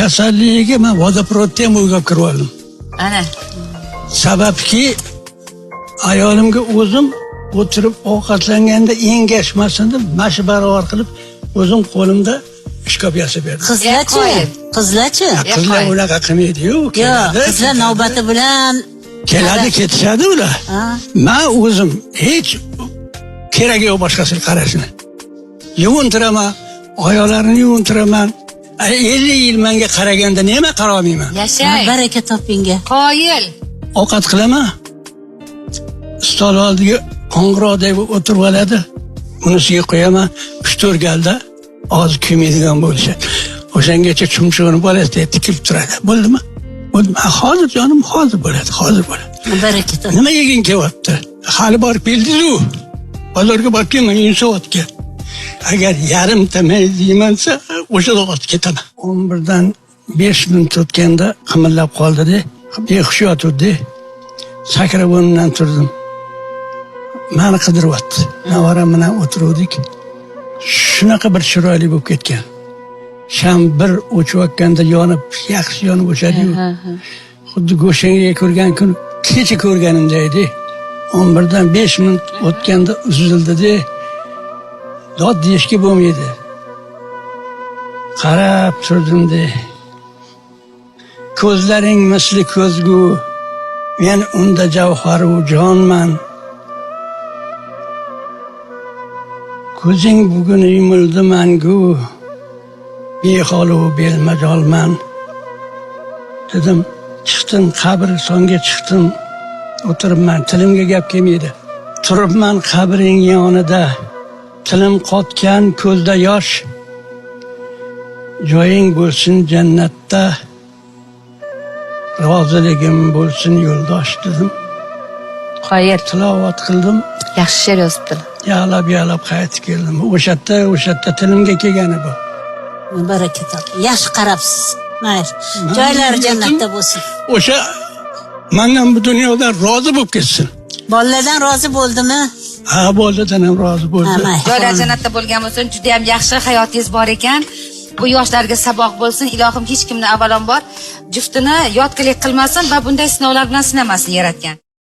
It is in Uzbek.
kasalligiga man vodoprovodda ham o'ylab kirib oldim ana. Sababki ayolimga o'zim o'tirib ovqatlanganda engashmasin deb mana shu barobar qilib o'zim qo'limda ishkop yasab berdim. Qizlarchi? Qizlarchi? qizlar unaqa qilmaydiyu Yo'q, qizlar navbati bilan keladi ketishadi ular. Man o'zim hech keragi yo'q boshqasiga qarashni yuvintiraman oyoqlarini yuvintiraman ellik yil manga qaraganda nima qarolmayman yashay baraka topingga. qoyil. Ovqat qilaman stol oldiga qo'ng'iroqdek o'tirib oladi. Unisiga qo'yaman. Uch to'rt galda og'zi kuymaydigan bo'lishadi. O'shangacha chumchug'ini bolasi tikilib turadi. Bo'ldimi? Bo'ldimi? Ha, hozir jonim hozir bo'ladi hozir bo'ladi. Baraka top. nima yeging kelyapti? Hali borib keldizu. Bozorga borib kelman yunusovatga agar yarimta mayda yemansa o'sha zahoti ketaman. O'n birdan besh minut o'tganda qimillab qoldida behush yotuvdi sakrab o'rnimdan turdim. Mani qidiryapti navaram bilan o'tiruvdik. Shunaqa bir chiroyli bo'lib ketgan. Sham bir o'chayotganda yonib yaxshi yonib o'chadiyu xuddi go'shangga ko'rgan kun kecha ko'rganimda edi. O'n birdan besh minut o'tganda uzildida dod deyishga bo'lmaydi. Qarab turdimde ko'zlaring misli ko'zgu men unda javharu jonman. Ko'zing bugun yumildi mangu beholu belmajolman. Dedim chiqdim songa chiqdim o'tiribman tilimga gap kelmaydi. Turibman qabring yonida. Tilim qotgan ko'zda yosh joying bo'lsin jannatda roziligim bo'lsin yo'ldosh dedim. Qoyil tilovat qildim yaxshi she'r yozibdilar yig'lab yig'lab qaytib keldim o'sha yerda o'sha yerda tilimga kelgani bu Baraka. Yaxshi qarabsiz. Mayli. Joylari jannatda bo'lsin. o'sha mandan bu dunyodan rozi bo'lib ketsin Bolalardan rozi bo'ldimi? Ha boladan ham rozi bo'ldi. Joylar jannatda bo'lgan bo'lsin juda yam yaxshi hayotingiz bor ekan. Bu yoshlarga saboq bo'lsin. Ilohim hech kimni avvalambor juftini yotqilik qilmasin va bunday sinovlar bilan sinamasin yaratgan